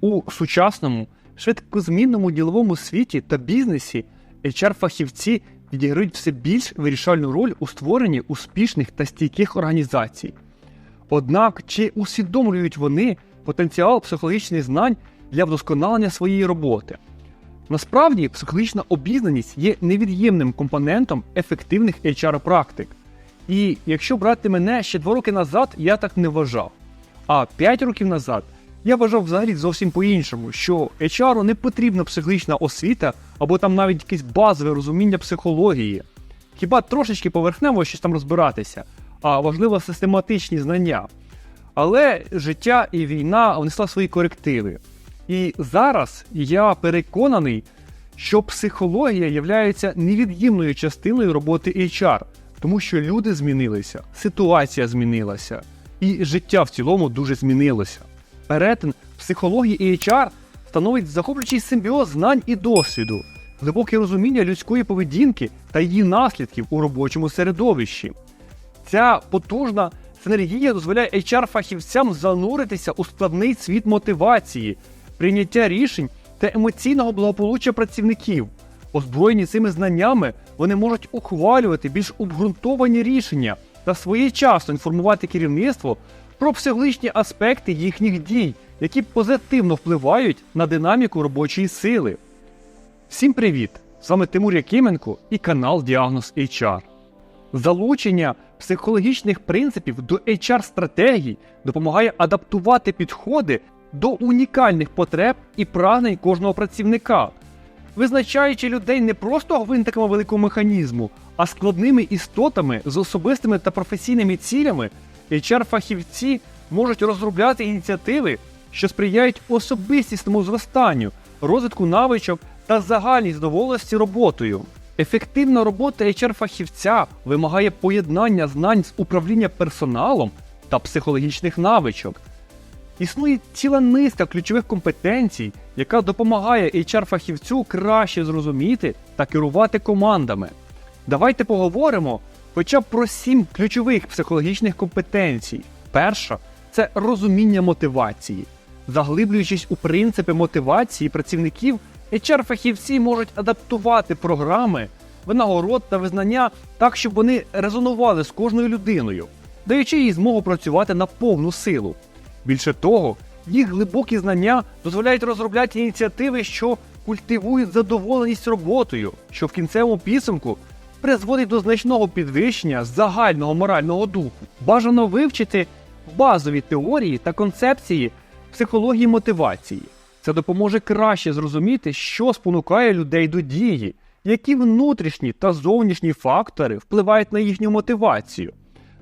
У сучасному, швидкозмінному діловому світі та бізнесі HR-фахівці відіграють все більш вирішальну роль у створенні успішних та стійких організацій. Однак, чи усвідомлюють вони потенціал психологічних знань для вдосконалення своєї роботи? Насправді, психологічна обізнаність є невід'ємним компонентом ефективних HR-практик. І якщо брати мене ще два роки назад, я так не вважав. А 5 років назад я вважав взагалі зовсім по-іншому, що HR не потрібна психологічна освіта або там навіть якесь базове розуміння психології. Хіба трошечки поверхнево щось там розбиратися, а важливо систематичні знання. Але життя і війна внесла свої корективи. І зараз я переконаний, що психологія є невід'ємною частиною роботи HR, тому що люди змінилися, ситуація змінилася, і життя в цілому дуже змінилося. Перетин психології і HR становить захоплюючий симбіоз знань і досвіду, глибоке розуміння людської поведінки та її наслідків у робочому середовищі. Ця потужна синергія дозволяє HR-фахівцям зануритися у складний світ мотивації, прийняття рішень та емоційного благополуччя працівників. Озброєні цими знаннями, вони можуть ухвалювати більш обґрунтовані рішення та своєчасно інформувати керівництво про психологічні аспекти їхніх дій, які позитивно впливають на динаміку робочої сили. Всім привіт! З вами Тимур Якименко і канал Діагноз HR. Залучення психологічних принципів до HR-стратегій допомагає адаптувати підходи до унікальних потреб і прагнень кожного працівника, визначаючи людей не просто гвинтиками великого механізму, а складними істотами з особистими та професійними цілями, HR-фахівці можуть розробляти ініціативи, що сприяють особистісному зростанню, розвитку навичок та загальній задоволеності роботою. Ефективна робота HR-фахівця вимагає поєднання знань з управління персоналом та психологічних навичок. Існує ціла низка ключових компетенцій, яка допомагає HR-фахівцю краще зрозуміти та керувати командами. Давайте поговоримо хоча б про сім ключових психологічних компетенцій. Перша це розуміння мотивації. Заглиблюючись у принципи мотивації працівників, HR-фахівці можуть адаптувати програми, винагород та визнання так, щоб вони резонували з кожною людиною, даючи їй змогу працювати на повну силу. Більше того, їх глибокі знання дозволяють розробляти ініціативи, що культивують задоволеність роботою, що в кінцевому підсумку призводить до значного підвищення загального морального духу. Бажано вивчити базові теорії та концепції психології мотивації. Це допоможе краще зрозуміти, що спонукає людей до дії, які внутрішні та зовнішні фактори впливають на їхню мотивацію.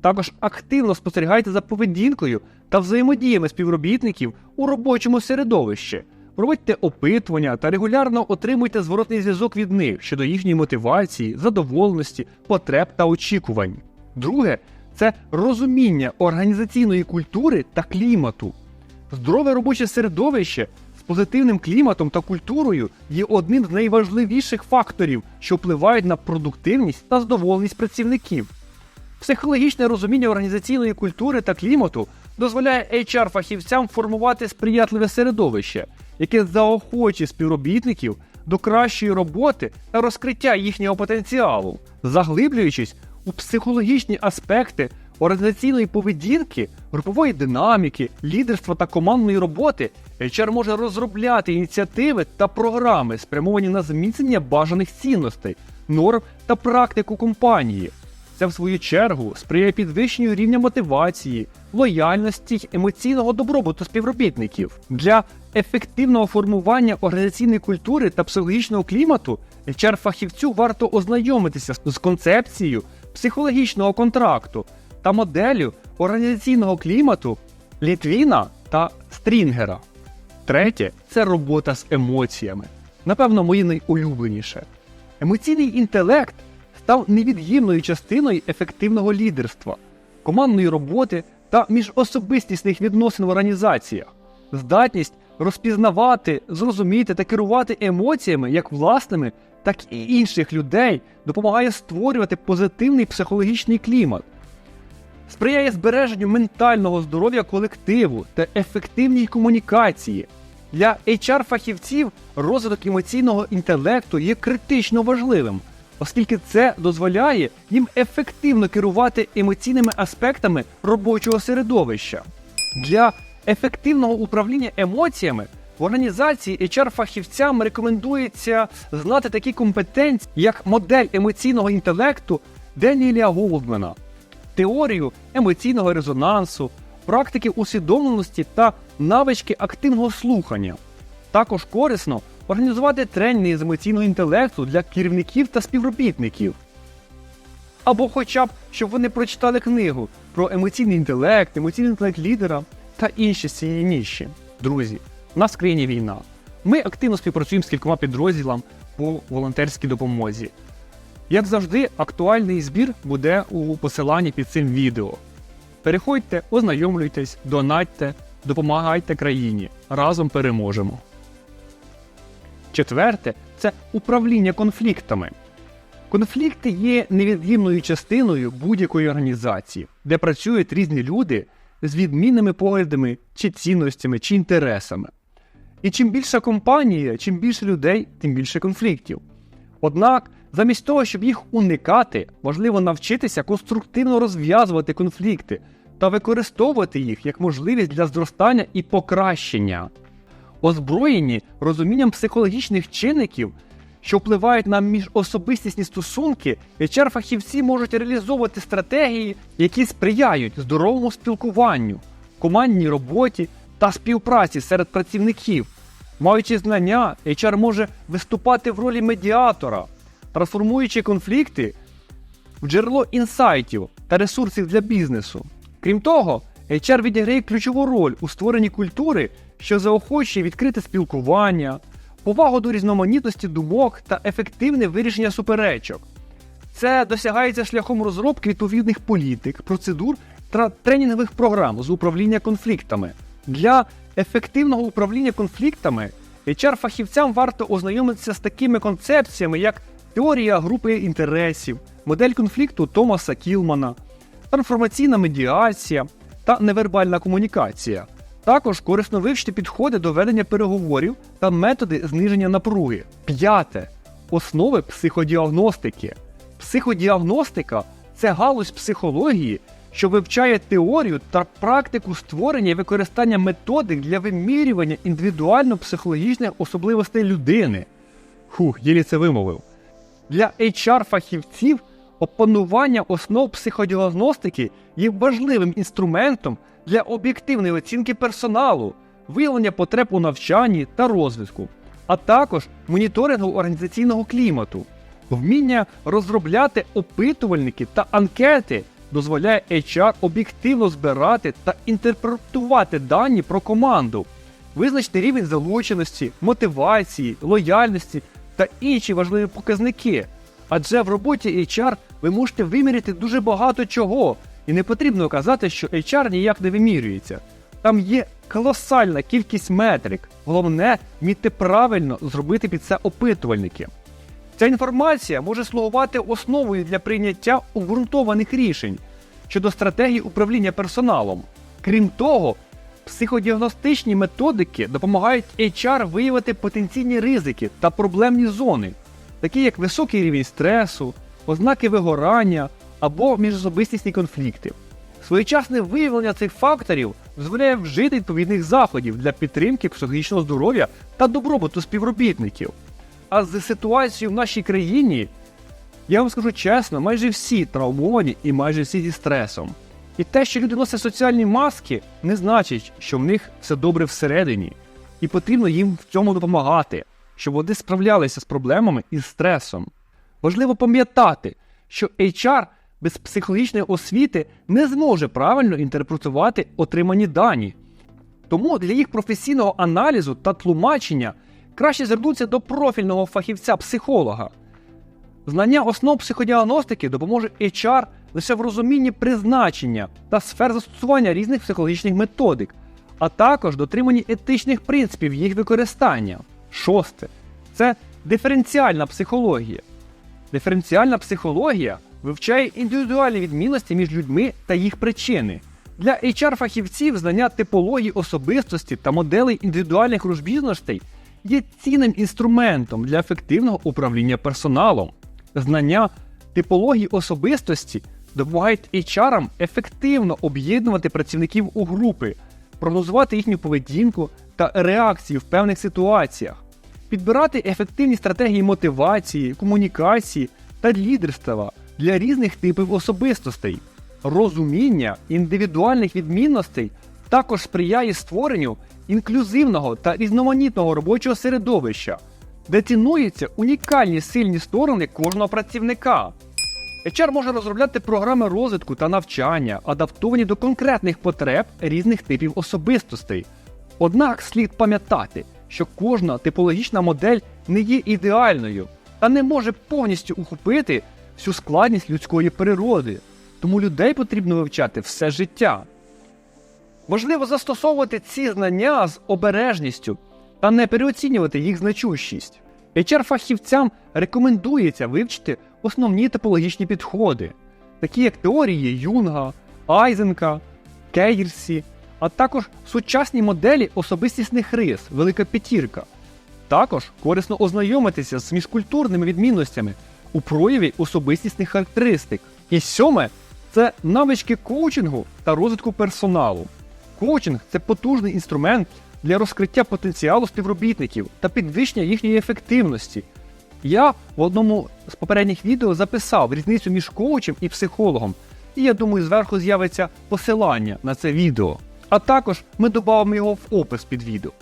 Також активно спостерігайте за поведінкою та взаємодіями співробітників у робочому середовищі. Проводьте опитування та регулярно отримуйте зворотний зв'язок від них щодо їхньої мотивації, задоволеності, потреб та очікувань. Друге це розуміння організаційної культури та клімату. Здорове робоче середовище з позитивним кліматом та культурою є одним з найважливіших факторів, що впливають на продуктивність та задоволеність працівників. Психологічне розуміння організаційної культури та клімату дозволяє HR-фахівцям формувати сприятливе середовище, яке заохочує співробітників до кращої роботи та розкриття їхнього потенціалу, заглиблюючись у психологічні аспекти організаційної поведінки, групової динаміки, лідерства та командної роботи, HR може розробляти ініціативи та програми, спрямовані на зміцнення бажаних цінностей, норм та практику компанії. Це, в свою чергу, сприяє підвищенню рівня мотивації, лояльності й емоційного добробуту співробітників. Для ефективного формування організаційної культури та психологічного клімату HR-фахівцю варто ознайомитися з концепцією психологічного контракту та моделлю організаційного клімату Літвіна та Стрінгера. Третє це робота з емоціями. Напевно, мої найулюбленіше. Емоційний інтелект став невід'ємною частиною ефективного лідерства, командної роботи та міжособистісних відносин в організаціях, здатність розпізнавати, зрозуміти та керувати емоціями як власними, так і інших людей допомагає створювати позитивний психологічний клімат, сприяє збереженню ментального здоров'я колективу та ефективній комунікації. Для HR-фахівців розвиток емоційного інтелекту є критично важливим, оскільки це дозволяє їм ефективно керувати емоційними аспектами робочого середовища. Для ефективного управління емоціями в організації HR-фахівцям рекомендується знати такі компетенції, як модель емоційного інтелекту Деніеля Голдмена, теорію емоційного резонансу, практики усвідомленості та навички активного слухання. Також корисно організувати тренінги з емоційного інтелекту для керівників та співробітників. Або хоча б, щоб вони прочитали книгу про емоційний інтелект, емоційний інтелект лідера та інші з цієї ніші. Друзі, у нас в країні війна. Ми активно співпрацюємо з кількома підрозділами по волонтерській допомозі. Як завжди, актуальний збір буде у посиланні під цим відео. Переходьте, ознайомлюйтесь, донатьте, допомагайте країні. Разом переможемо. Четверте це управління конфліктами. Конфлікти є невід'ємною частиною будь-якої організації, де працюють різні люди з відмінними поглядами, чи цінностями, чи інтересами. І чим більша компанія, чим більше людей, тим більше конфліктів. Однак, замість того, щоб їх уникати, важливо навчитися конструктивно розв'язувати конфлікти та використовувати їх як можливість для зростання і покращення. Озброєні розумінням психологічних чинників, що впливають на міжособистісні стосунки, HR-фахівці можуть реалізовувати стратегії, які сприяють здоровому спілкуванню, командній роботі та співпраці серед працівників. Маючи знання, HR може виступати в ролі медіатора, трансформуючи конфлікти в джерело інсайтів та ресурсів для бізнесу. Крім того, HR відіграє ключову роль у створенні культури, що заохочує відкрите спілкування, повагу до різноманітності думок та ефективне вирішення суперечок. Це досягається шляхом розробки відповідних політик, процедур та тренінгових програм з управління конфліктами. Для ефективного управління конфліктами HR-фахівцям варто ознайомитися з такими концепціями, як теорія групи інтересів, модель конфлікту Томаса Кілмана, трансформаційна медіація та невербальна комунікація. Також корисно вивчити підходи до ведення переговорів та методи зниження напруги. П'яте основи психодіагностики. Психодіагностика це галузь психології, що вивчає теорію та практику створення і використання методик для вимірювання індивідуально-психологічних особливостей людини. Хух, єлі це вимовив. Для HR-фахівців опанування основ психодіагностики є важливим інструментом для об'єктивної оцінки персоналу, виявлення потреб у навчанні та розвитку, а також моніторингу організаційного клімату. Вміння розробляти опитувальники та анкети дозволяє HR об'єктивно збирати та інтерпретувати дані про команду, визначити рівень залученості, мотивації, лояльності та інші важливі показники. Адже в роботі HR ви можете виміряти дуже багато чого, і не потрібно казати, що HR ніяк не вимірюється. Там є колосальна кількість метрик. Головне вміти правильно зробити під це опитувальники. Ця інформація може слугувати основою для прийняття обґрунтованих рішень щодо стратегії управління персоналом. Крім того, психодіагностичні методики допомагають HR виявити потенційні ризики та проблемні зони, такі як високий рівень стресу, ознаки вигорання або міжособистісні конфлікти. Своєчасне виявлення цих факторів дозволяє вжити відповідних заходів для підтримки психологічного здоров'я та добробуту співробітників. А з ситуацією в нашій країні, я вам скажу чесно, майже всі травмовані і майже всі зі стресом. І те, що люди носять соціальні маски, не значить, що в них все добре всередині, і потрібно їм в цьому допомагати, щоб вони справлялися з проблемами і стресом. Важливо пам'ятати, що HR без психологічної освіти не зможе правильно інтерпретувати отримані дані. Тому для їх професійного аналізу та тлумачення краще звернутися до профільного фахівця-психолога. Знання основ психодіагностики допоможе HR лише в розумінні призначення та сфер застосування різних психологічних методик, а також дотриманні етичних принципів їх використання. Шосте це диференціальна психологія. Диференціальна психологія вивчає індивідуальні відмінності між людьми та їх причини. Для HR-фахівців знання типології особистості та моделей індивідуальних розбіжностей є цінним інструментом для ефективного управління персоналом. Знання типології особистості допомагають HR ефективно об'єднувати працівників у групи, прогнозувати їхню поведінку та реакції в певних ситуаціях, підбирати ефективні стратегії мотивації, комунікації та лідерства для різних типів особистостей. Розуміння індивідуальних відмінностей також сприяє створенню інклюзивного та різноманітного робочого середовища, де цінуються унікальні сильні сторони кожного працівника. HR може розробляти програми розвитку та навчання, адаптовані до конкретних потреб різних типів особистостей. Однак слід пам'ятати, що кожна типологічна модель не є ідеальною та не може повністю ухопити всю складність людської природи, тому людей потрібно вивчати все життя. Важливо застосовувати ці знання з обережністю та не переоцінювати їх значущість. HR-фахівцям рекомендується вивчити основні типологічні підходи, такі як теорії Юнга, Айзенка, Кейрсі, а також сучасні моделі особистісних рис, Велика П'ятірка. Також корисно ознайомитися з міжкультурними відмінностями у прояві особистісних характеристик. І сьоме це навички коучингу та розвитку персоналу. Коучинг це потужний інструмент для розкриття потенціалу співробітників та підвищення їхньої ефективності. Я в одному з попередніх відео записав різницю між коучем і психологом, і я думаю, зверху з'явиться посилання на це відео. А також ми додамо його в опис під відео.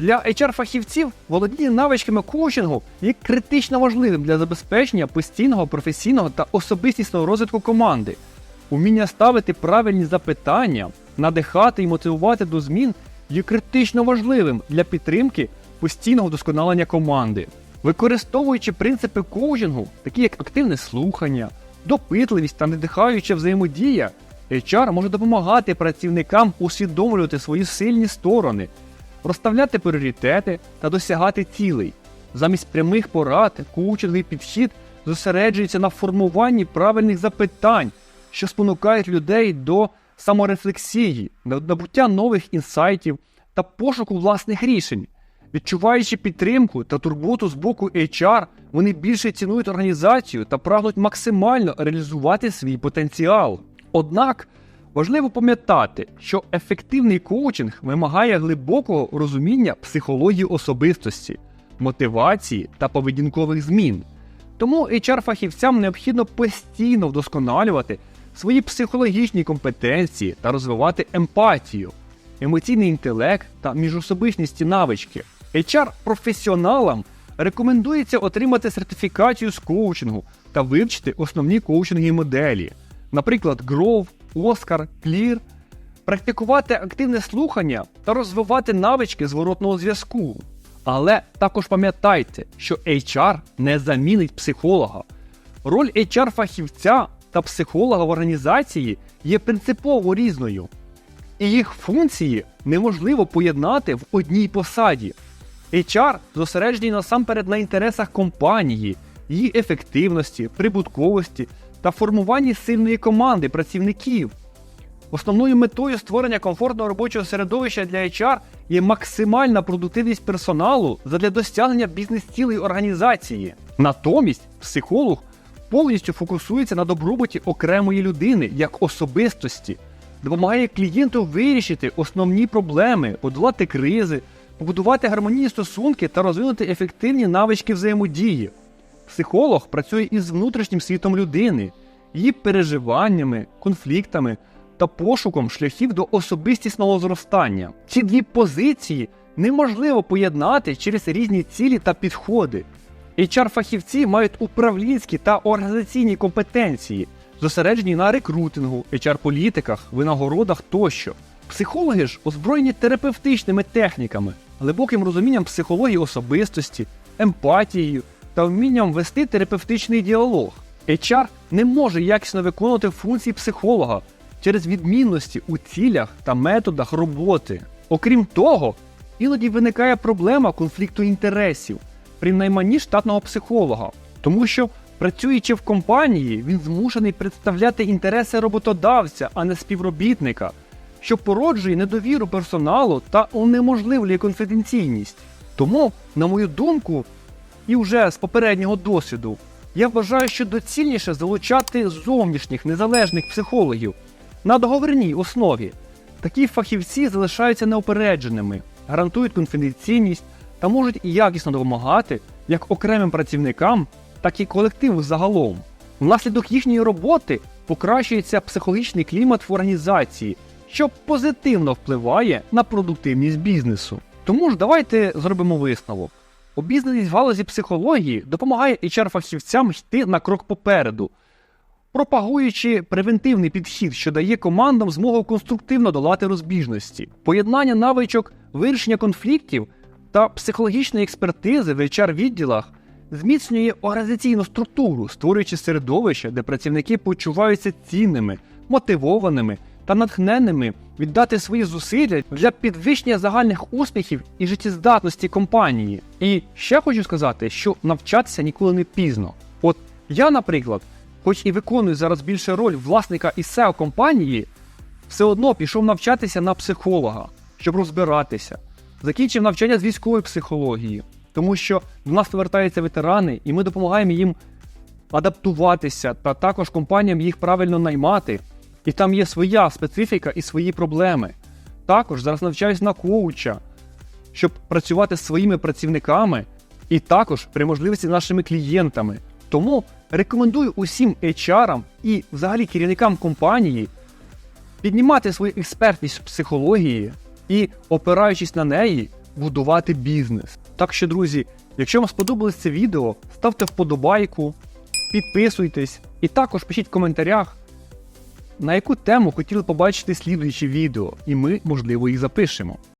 Для HR-фахівців володіння навичками коучингу є критично важливим для забезпечення постійного професійного та особистісного розвитку команди. Уміння ставити правильні запитання, надихати і мотивувати до змін є критично важливим для підтримки постійного вдосконалення команди. Використовуючи принципи коучингу, такі як активне слухання, допитливість та надихаюча взаємодія, HR може допомагати працівникам усвідомлювати свої сильні сторони, розставляти пріоритети та досягати цілей. Замість прямих порад, коучинговий підхід зосереджується на формуванні правильних запитань, що спонукають людей до саморефлексії, набуття нових інсайтів та пошуку власних рішень. Відчуваючи підтримку та турботу з боку HR, вони більше цінують організацію та прагнуть максимально реалізувати свій потенціал. Однак важливо пам'ятати, що ефективний коучинг вимагає глибокого розуміння психології особистості, мотивації та поведінкових змін. Тому HR-фахівцям необхідно постійно вдосконалювати свої психологічні компетенції та розвивати емпатію, емоційний інтелект та міжособистісні навички. HR-професіоналам рекомендується отримати сертифікацію з коучингу та вивчити основні коучингові моделі, наприклад, Grove, Oscar, Clear, практикувати активне слухання та розвивати навички зворотного зв'язку. Але також пам'ятайте, що HR не замінить психолога. Роль HR-фахівця та психолога в організації є принципово різною, і їх функції неможливо поєднати в одній посаді. HR зосереджений насамперед на інтересах компанії, її ефективності, прибутковості та формуванні сильної команди працівників. Основною метою створення комфортного робочого середовища для HR є максимальна продуктивність персоналу задля досягнення бізнес-цілей організації. Натомість психолог повністю фокусується на добробуті окремої людини як особистості, допомагає клієнту вирішити основні проблеми, подолати кризи, побудувати гармонійні стосунки та розвинути ефективні навички взаємодії. Психолог працює із внутрішнім світом людини, її переживаннями, конфліктами та пошуком шляхів до особистісного зростання. Ці дві позиції неможливо поєднати через різні цілі та підходи. HR-фахівці мають управлінські та організаційні компетенції, зосереджені на рекрутингу, HR-політиках, винагородах тощо. Психологи ж озброєні терапевтичними техніками, глибоким розумінням психології особистості, емпатією та вмінням вести терапевтичний діалог. HR не може якісно виконувати функції психолога через відмінності у цілях та методах роботи. Окрім того, іноді виникає проблема конфлікту інтересів при найманні штатного психолога, тому що, працюючи в компанії, він змушений представляти інтереси роботодавця, а не співробітника, що породжує недовіру персоналу та унеможливлює конфіденційність. Тому, на мою думку, і вже з попереднього досвіду, я вважаю, що доцільніше залучати зовнішніх незалежних психологів на договірній основі. Такі фахівці залишаються неопередженими, гарантують конфіденційність та можуть і якісно допомагати як окремим працівникам, так і колективу загалом. Внаслідок їхньої роботи покращується психологічний клімат в організації, що позитивно впливає на продуктивність бізнесу. Тому ж давайте зробимо висновок. Обізнаність в галузі психології допомагає HR-фахівцям йти на крок попереду, пропагуючи превентивний підхід, що дає командам змогу конструктивно долати розбіжності, поєднання навичок вирішення конфліктів та психологічної експертизи в HR-відділах зміцнює організаційну структуру, створюючи середовище, де працівники почуваються цінними, мотивованими та натхненними віддати свої зусилля для підвищення загальних успіхів і життєздатності компанії. І ще хочу сказати, що навчатися ніколи не пізно. От я, наприклад, хоч і виконую зараз більше роль власника і SEO компанії, все одно пішов навчатися на психолога, щоб розбиратися. Закінчив навчання з військової психології, тому що до нас повертаються ветерани, і ми допомагаємо їм адаптуватися, та також компаніям їх правильно наймати. І там є своя специфіка і свої проблеми. Також зараз навчаюсь на коуча, щоб працювати з своїми працівниками і також при можливості нашими клієнтами. Тому рекомендую усім HR і взагалі керівникам компанії піднімати свою експертність в психології і, опираючись на неї, будувати бізнес. Так що, друзі, якщо вам сподобалось це відео, ставте вподобайку, підписуйтесь і також пишіть в коментарях, на яку тему хотіли побачити слідуючі відео, і ми, можливо, їх запишемо.